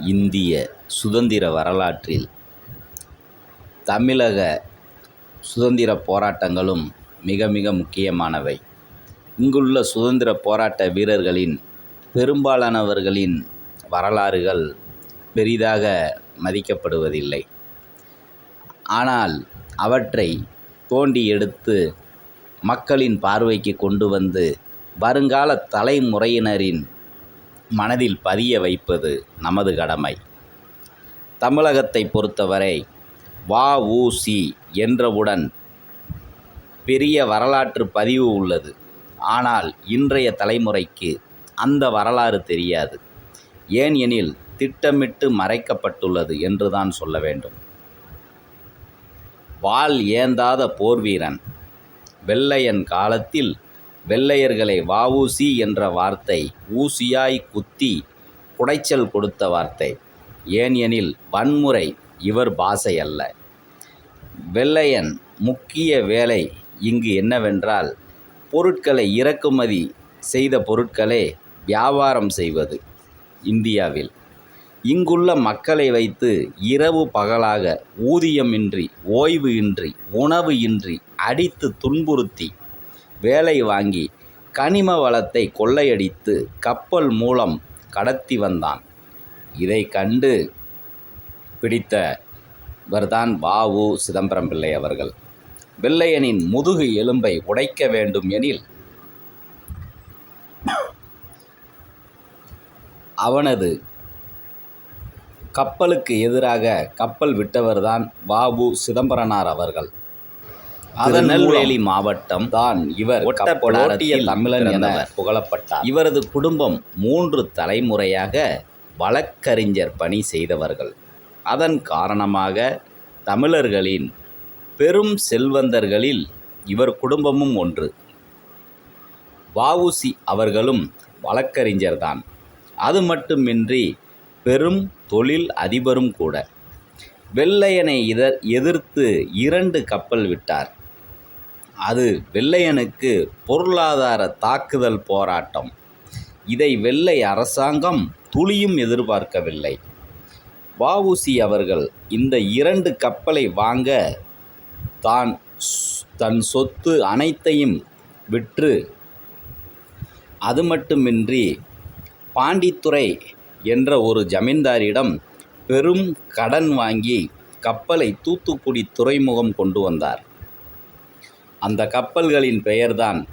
இந்திய சுதந்திர வரலாற்றில் தமிழக சுதந்திர போராட்டங்களும் மிக மிக முக்கியமானவை. இங்குள்ள சுதந்திர போராட்ட வீரர்களின் பெரும்பாலானவர்களின் வரலாறுகள் பெரிதாக மதிக்கப்படுவதில்லை. ஆனால் அவற்றை தோண்டி எடுத்து மக்களின் பார்வைக்கு கொண்டு வந்து வருங்கால தலைமுறையினரின் மனதில் பதிய வைப்பது நமது கடமை. தமிழகத்தை பொறுத்தவரை வா ஊசி என்றவுடன் பெரிய வரலாற்று பதிவு உள்ளது. ஆனால் இன்றைய தலைமுறைக்கு அந்த வரலாறு தெரியாது. ஏன் எனில் திட்டமிட்டு மறைக்கப்பட்டுள்ளது என்றுதான் சொல்ல வேண்டும். வாள் ஏந்தாத போர்வீரன் வெள்ளையன் காலத்தில் வெள்ளையர்களை வாவூசி என்ற வார்த்தை ஊசியாய் குத்தி குடைச்சல் கொடுத்த வார்த்தை. ஏன் எனில் வன்முறை இவர் பாசை அல்ல. வெள்ளையன் முக்கிய வேலை இங்கு என்னவென்றால் பொருட்களை இறக்குமதி செய்த பொருட்களை வியாபாரம் செய்வது இந்தியாவில். இங்குள்ள மக்களை வைத்து இரவு பகலாக ஊதியமின்றி ஓய்வு இன்றி உணவு இன்றி அடித்து துன்புறுத்தி வேலை வாங்கி கனிம வளத்தை கொள்ளையடித்து கப்பல் மூலம் கடத்தி வந்தான். இதை கண்டு பிடித்தவர்தான் வாவு சிதம்பரம் பிள்ளை அவர்கள். வெள்ளையனின் முதுகு எலும்பை உடைக்க வேண்டும் எனில் அவனது கப்பலுக்கு எதிராக கப்பல் விட்டவர்தான் வஉ சிதம்பரனார் அவர்கள். திருநெல்வேலி மாவட்டம் தான் இவர் ஒட்டப்படாட்டிய தமிழன் என புகழப்பட்டார். இவரது குடும்பம் மூன்று தலைமுறையாக வழக்கறிஞர் பணி செய்தவர்கள். அதன் காரணமாக தமிழர்களின் பெரும் செல்வந்தர்களில் இவர் குடும்பமும் ஒன்று. வஉசி அவர்களும் வழக்கறிஞர்தான் அது மட்டுமின்றி பெரும் தொழில் அதிபரும் கூட. வெள்ளையனை எதிர்த்து இரண்டு கப்பல் விட்டார். அது வெள்ளையனுக்கு பொருளாதார தாக்குதல் போராட்டம். இதை வெள்ளை அரசாங்கம் துளியும் எதிர்பார்க்கவில்லை. வவுசி அவர்கள் இந்த இரண்டு கப்பலை வாங்க தான் தன் சொத்து அனைத்தையும் விற்று அது மட்டுமின்றி பாண்டித்துறை என்ற ஒரு ஜமீன்தாரிடம் பெரும் கடன் வாங்கி கப்பலை தூத்துக்குடி துறைமுகம் கொண்டு வந்தார். அந்த கப்பல்களின் பெயர்தான்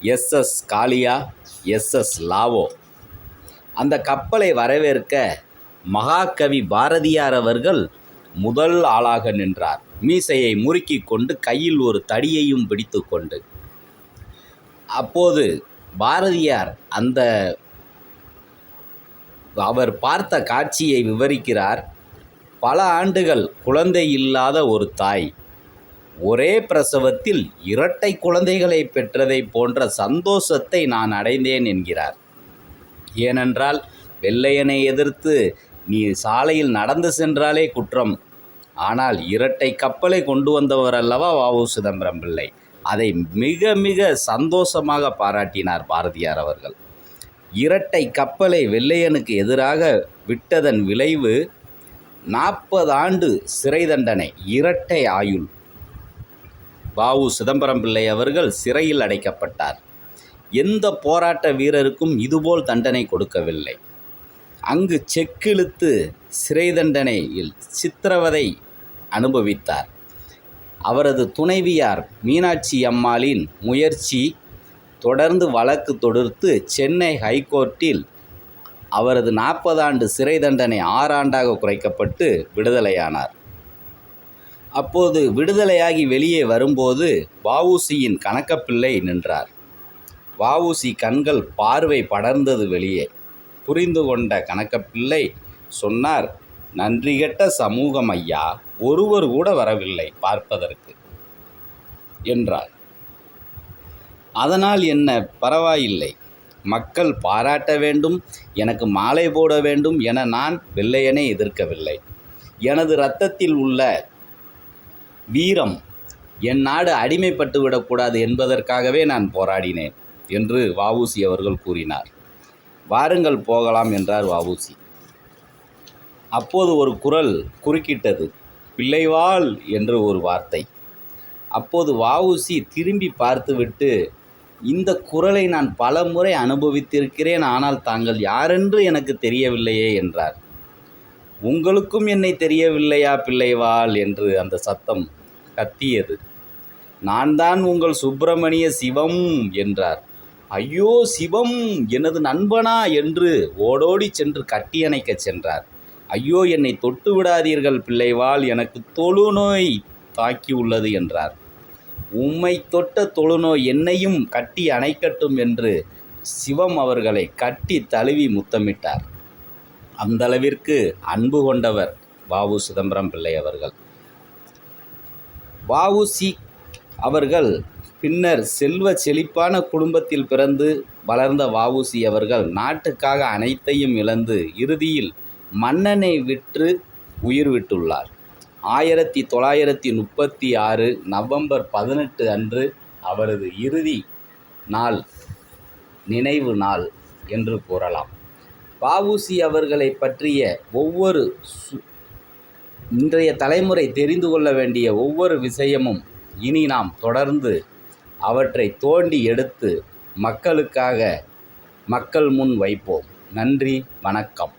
எஸ்எஸ் காளியா எஸ்எஸ் லாவோ. அந்த கப்பலை வரவேற்க மகாகவி பாரதியார் அவர்கள் முதல் ஆளாக நின்றார். மீசையை முறுக்கி கொண்டு கையில் ஒரு தடியையும் பிடித்து கொண்டு. அப்போது பாரதியார் அந்த அவர் பார்த்த காட்சியை விவரிக்கிறார். பல ஆண்டுகள் குழந்தை இல்லாத ஒரு தாய். ஒரே பிரசவத்தில் இரட்டை குழந்தைகளை பெற்றதை போன்ற சந்தோஷத்தை நான் அடைந்தேன் என்கிறார். ஏனென்றால் வெள்ளையனை எதிர்த்து நீ சாலையில் நடந்து சென்றாலே குற்றம். ஆனால் இரட்டை கப்பலை கொண்டு வந்தவர் அல்லவா உ சிதம்பரம் பிள்ளை. அதை மிக மிக சந்தோஷமாக பாராட்டினார் பாரதியார் அவர்கள். இரட்டை கப்பலை வெள்ளையனுக்கு எதிராக விட்டதன் விளைவு நாற்பது ஆண்டு சிறை தண்டனை இரட்டை ஆயுள். வஉ சிதம்பரம் பிள்ளை அவர்கள் சிறையில் அடைக்கப்பட்டார். எந்த போராட்ட வீரருக்கும் இதுபோல் தண்டனை கொடுக்கவில்லை. அங்கு செக்கிழுத்து சிறை தண்டனையில் சித்திரவதை அனுபவித்தார். அவரது துணைவியார் மீனாட்சி அம்மாளின் முயற்சி தொடர்ந்து வழக்கு தொடுத்து சென்னை ஹைகோர்ட்டில் அவரது நாற்பது ஆண்டு சிறை தண்டனை ஆறாண்டாக குறைக்கப்பட்டு விடுதலையானார். அப்போது விடுதலையாகி வெளியே வரும்போது வஉசியின் கணக்கப்பிள்ளை நின்றார். வஉசி கண்கள் பார்வை படர்ந்தது வெளியே. புரிந்து கொண்ட கணக்கப்பிள்ளை சொன்னார் நன்றி கெட்ட சமூகம் ஐயா ஒருவர் கூட வரவில்லை பார்ப்பதற்கு என்றார். அதனால் என்ன? பரவாயில்லை. மக்கள் பாராட்ட வேண்டும் எனக்கு மாலை போட வேண்டும் என நான் வெள்ளையனை எதிர்க்கவில்லை. எனது இரத்தத்தில் உள்ள வீரம். என் நாடு அடிமைப்பட்டு விடக்கூடாது என்பதற்காகவே நான் போராடினேன் என்று வாவூசி அவர்கள் கூறினார். வாருங்கள் போகலாம் என்றார் வாவூசி அப்போது ஒரு குரல் குறுக்கிட்டது பிள்ளைவாள் என்று ஒரு வார்த்தை. அப்போது வாவூசி திரும்பி பார்த்துவிட்டு இந்த குரலை நான் பல முறை அனுபவித்திருக்கிறேன் ஆனால் தாங்கள் யாரென்று எனக்கு தெரியவில்லையே என்றார். உங்களுக்கும் என்னை தெரியவில்லையா பிள்ளைவாள்? என்று அந்த சத்தம் கத்தியது. நான் தான் உங்கள் சுப்பிரமணிய சிவம் என்றார். ஐயோ சிவம் எனது நண்பனா? என்று ஓடோடி சென்று கட்டியணைக்கச் சென்றார். ஐயோ என்னை தொட்டு விடாதீர்கள் பிள்ளைவாள் எனக்கு தொழுநோய் தாக்கி உள்ளது என்றார். உம்மை தொட்ட தொழுநோய் என்னையும் கட்டி அணைக்கட்டும் என்று சிவம் அவர்களை கட்டி தழுவி முத்தமிட்டார். அந்த அளவிற்கு அன்பு கொண்டவர் வாவு சிதம்பரம் பிள்ளை அவர்கள். வஉசி அவர்கள் பின்னர் செல்வ செழிப்பான குடும்பத்தில் பிறந்து வளர்ந்த வாவுசி அவர்கள் நாட்டுக்காக அனைத்தையும் இழந்து இறுதியில் மன்னனை விற்று உயிர் விட்டுள்ளார். ஆயிரத்தி தொள்ளாயிரத்தி முப்பத்தி ஆறு நவம்பர் பதினெட்டு அன்று அவரது இறுதி நாள் நினைவு நாள் என்று கூறலாம். வஉசி அவர்களை பற்றிய ஒவ்வொரு சு இன்றைய தலைமுறை தெரிந்து கொள்ள வேண்டிய ஒவ்வொரு விஷயமும் இனி நாம் தொடர்ந்து அவற்றை தோண்டி எடுத்து மக்களுக்காக மக்கள் முன் வைப்போம். நன்றி வணக்கம்.